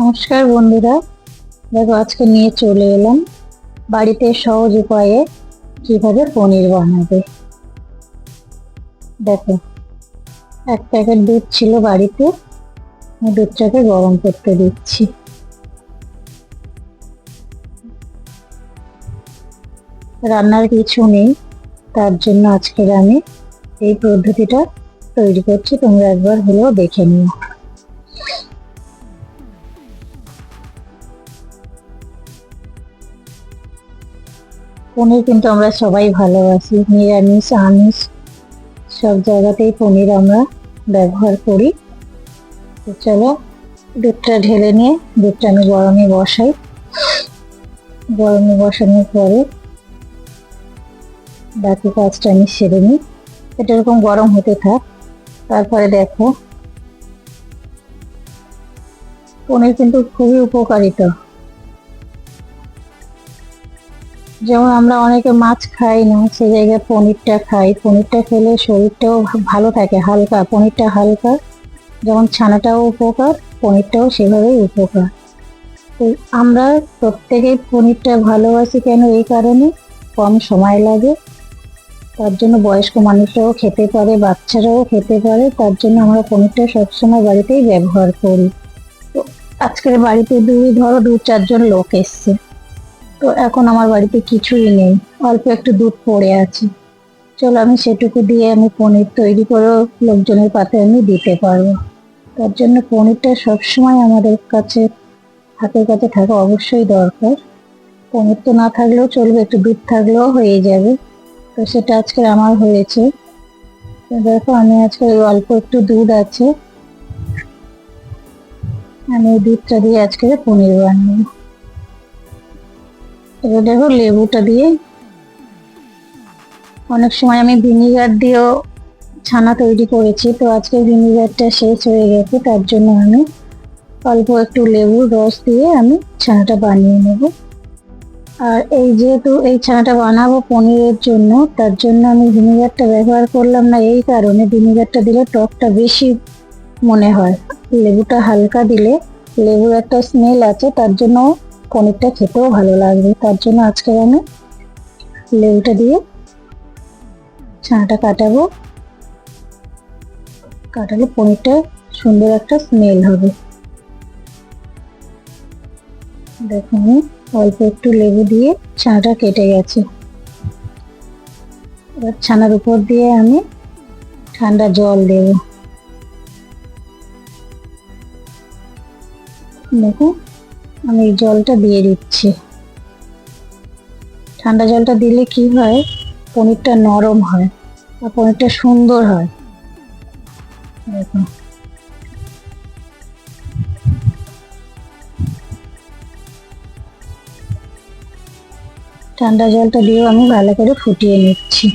নমস্কার বন্ধুরা। দেখো, আজকে নিয়ে চলে এলাম বাড়িতে সহজ উপায়ে কীভাবে পনির বানাবে। দেখো, এক প্যাকেট দুধ ছিল বাড়িতে দুধটাকে গরম করতে দিচ্ছি। রান্নার কিছু নেই, তার জন্য আজকের আমি এই পদ্ধতিটা তৈরি করছি, তোমরা একবার হলেও দেখে নিও। পনির কিন্তু আমরা সবাই ভালোবাসি, নিরামিষ, আমিষ, সব জায়গাতেই পনির আমরা ব্যবহার করি। তো চলো, দুধটা ঢেলে নিয়ে, দুধটা আমি গরমে বসাই। গরমে বসানোর পরে বাকি কাজটা আমি সেরে নিই। এটা এরকম গরম হতে থাক। তারপরে দেখো, পনির কিন্তু খুবই উপকারিতা। যেমন আমরা অনেকে মাছ খাই না সেই জায়গায় পনিরটা খাই। পনিরটা খেলে শরীরটাও ভালো থাকে হালকা, পনিরটা হালকা। যেমন ছানাটাও উপকার, পনিরটাও সেভাবেই উপকার। আমরা প্রত্যেকেই পনিরটা ভালোবাসি কেন? এই কারণে কম সময় লাগে। তার জন্য বয়স্ক মানুষরাও খেতে পারে, বাচ্চারাও খেতে পারে। তার জন্য আমরা পনিরটা সবসময় বাড়িতেই ব্যবহার করি। তো আজকের বাড়িতে দুই, ধরো দু চারজন লোক এসছে। তো এখন আমার বাড়িতে কিছুই নেই। অল্প একটু দুধ পড়ে আছে। চলো আমি সেটুকু দিয়ে আমি পনির তৈরি করে লোকজনের পাতে আমি দিতে পারব। তার জন্য পনিরটা সবসময় আমাদের কাছে, হাতের কাছে থাকা অবশ্যই দরকার। পনির তো না থাকলেও চলবে, একটু দুধ থাকলেও হয়ে যাবে। তো সেটা আজকে আমার হয়েছে। দেখো, আমি আজকে অল্প একটু দুধ আছে। আমি দুধটা দিয়ে আজকে পনির বানাবো। এবার দেখো লেবুটা দিয়ে অনেক সময় আমি ভিনিগার দিয়েও ছানা তৈরি করেছি, তো আজকে ভিনিগারটা শেষ হয়ে গেছে, তার জন্য আমি অল্প একটু লেবুর রস দিয়ে আমি ছানাটা বানিয়ে নেব। আর এই যেহেতু এই ছানাটা বানাবো পনিরের জন্য, তার জন্য আমি ভিনিগারটা ব্যবহার করলাম না, এই কারণে ভিনিগারটা দিলে টকটা বেশি মনে হয়। লেবুটা হালকা দিলে লেবুর একটা স্মেল আছে, তার জন্য পনিরটা খেতেও ভালো লাগবে। তার জন্য আজকে আমি লেবুটা দিয়ে ছানাটা কাটাবো। কাটালে পনিরটা সুন্দর একটা স্মেল হবে। দেখুন অল্প একটু লেবু দিয়ে ছানাটা কেটে গেছে। এবার ছানার উপর দিয়ে আমি ঠান্ডা জল দেব। দেখুন আমি জলটা দিয়ে দিচ্ছি। ঠান্ডা জলটা দিলে কি হয়? পনিরটা নরম হয় আর পনিরটা সুন্দর হয়। দেখুন ঠান্ডা জলটা দিয়েও আমি ভালো করে ফুটিয়ে নিচ্ছি।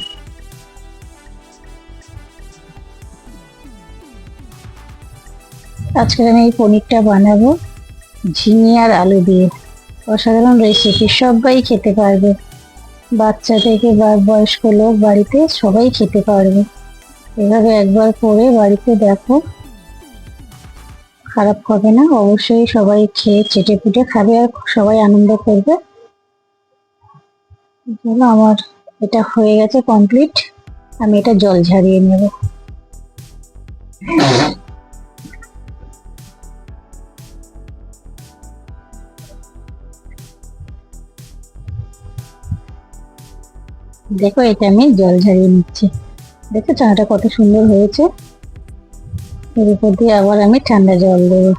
আজকে আমি এই পনিরটা বানাবো। ঝিঙে আর আলু দিয়ে। অসাধারণ রেসিপি সবাই খেতে পারবে। বাচ্চা থেকে বা বয়স্ক লোক বাড়িতে সবাই খেতে পারবে। এভাবে একবার করে বাড়িতে দেখো। খারাপ হবে না, অবশ্যই সবাই খেয়ে চেটে পুটে খাবে আর সবাই আনন্দ করবে। আমার এটা হয়ে গেছে কমপ্লিট আমি এটা জল ঝারিয়ে নেব। দেখো, এটা আমি জল ঝারিয়ে নিচ্ছি। দেখো চাটা কত সুন্দর হয়েছে। এর উপর দিয়ে আবার আমি ঠান্ডা জল দেবো।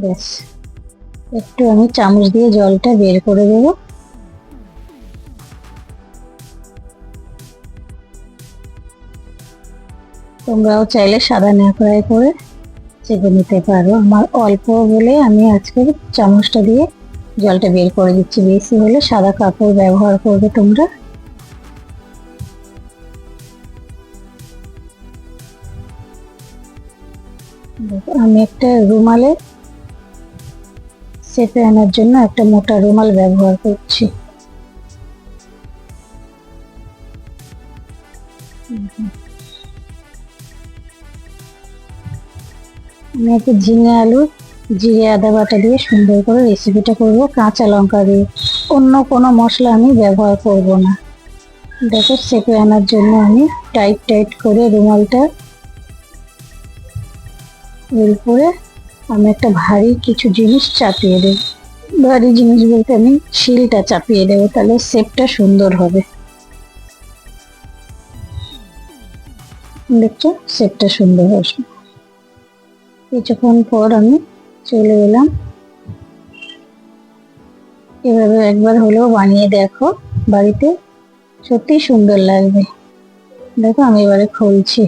ব্যাস, একটু আমি চামচ দিয়ে জলটা বের করে দেব। তোমরাও চাইলে সাদা ন্যাকড়ায় করে চেপে নিতে পারো। আমার অল্প বলে আমি আজকে চামচটা দিয়ে জলটা বের করে দিচ্ছি। বেশি হলে সাদা কাপড় ব্যবহার করবে তোমরা। আমি একটা রুমালে চেপে আনার জন্য একটা মোটা রুমাল ব্যবহার করছি। আমি একটু ঝিঙে আলু জিরে আদা বাটা দিয়ে সুন্দর করে রেসিপিটা করব, কাঁচা লঙ্কা দিয়ে। অন্য কোনো মশলা আমি ব্যবহার করব না। দেখো সেপে আনার জন্য আমি টাইট টাইট করে রুমালটা এরপরে আমি একটা ভারী কিছু জিনিস চাপিয়ে দেব। ভারী জিনিস বলতে আমি শিলটা চাপিয়ে দেবো, তাহলে শেপটা সুন্দর হবে। দেখছ শেপটা সুন্দর আসবে কিছুক্ষণ পর আমি চলে এলাম। এভাবে একবার হলেও বানিয়ে দেখো, বাড়িতে সত্যি সুন্দর লাগবে। দেখো, আমি এবারে খুলছি।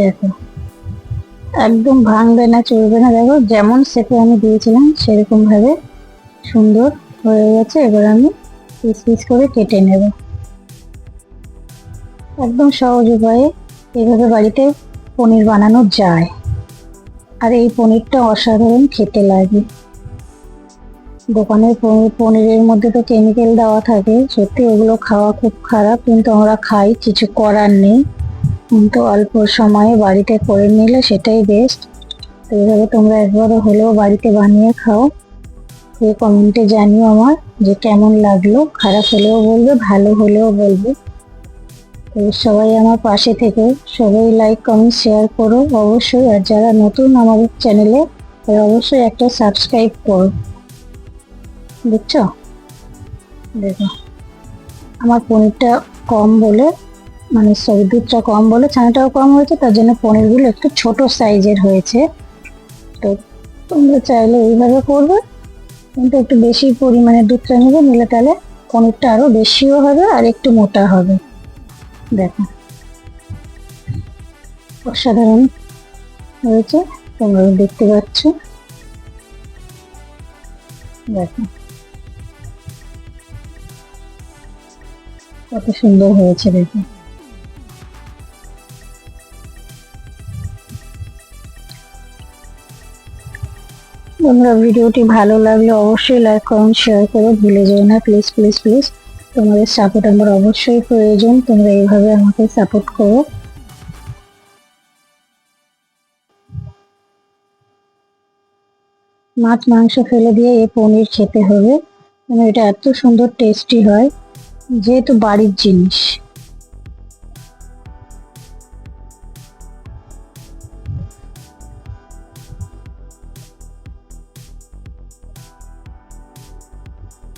দেখো, একদম ভাঙবে না, চলবে না। দেখো, যেমন শেপে আমি দিয়েছিলাম সেরকম ভাবে সুন্দর হয়ে গেছে। এবার আমি পিস পিস করে কেটে নেব। একদম সহজ উপায়ে এভাবে বাড়িতে পনির বানানো যায়। আর এই পনিরটা অসাধারণ খেতে লাগে। দোকানের পনির পনিরের মধ্যে তো কেমিক্যাল দেওয়া থাকে, সত্যি ওগুলো খাওয়া খুব খারাপ, কিন্তু আমরা খাই, কিছু করার নেই। কিন্তু অল্প সময়ে বাড়িতে করে নিলে সেটাই বেস্ট তো এইভাবে তোমরা একবারও হলেও বাড়িতে বানিয়ে খাও। এই কমেন্টে জানিও আমার যে কেমন লাগল, খারাপ হলেও বলবে, ভালো হলেও বলবে। তো সবাই আমার পাশে থেকে সবাই লাইক কমেন্ট শেয়ার করো অবশ্যই। আর যারা নতুন আমাদের চ্যানেলে অবশ্যই একটা সাবস্ক্রাইব করো। দেখছ দেখো। আমার পনিরটা কম বলে মানে সরি দুধটা কম বলে, ছানাটাও কম হয়েছে, তার জন্য পনিরগুলো একটু ছোট সাইজের হয়েছে। তো তোমরা চাইলে এইভাবে করবে, কিন্তু একটু বেশি পরিমাণে দুধটা নেবে, নিলে তাহলে পনিরটা আরও বেশিও হবে আর একটু মোটা হবে। দেখো। অসাধারণ হয়েছে তোমরা দেখতে পাচ্ছ। দেখো। কত সুন্দর হয়েছে দেখো। তোমরা ভিডিওটি ভালো লাগলে অবশ্যই লাইক কমেন্ট শেয়ার করো। ভুলে যেও না প্লিজ প্লিজ প্লিজ তোমাদের সাপোর্ট আমার অবশ্যই প্রয়োজন। তোমরা এইভাবে আমাকে সাপোর্ট করো। মাছ, মাংস ফেলে দিয়ে এই পনির খেতে হবে। মানে এটা এত সুন্দর টেস্টি হয়, যেহেতু বাড়ির জিনিস।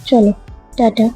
চলো, টাটা।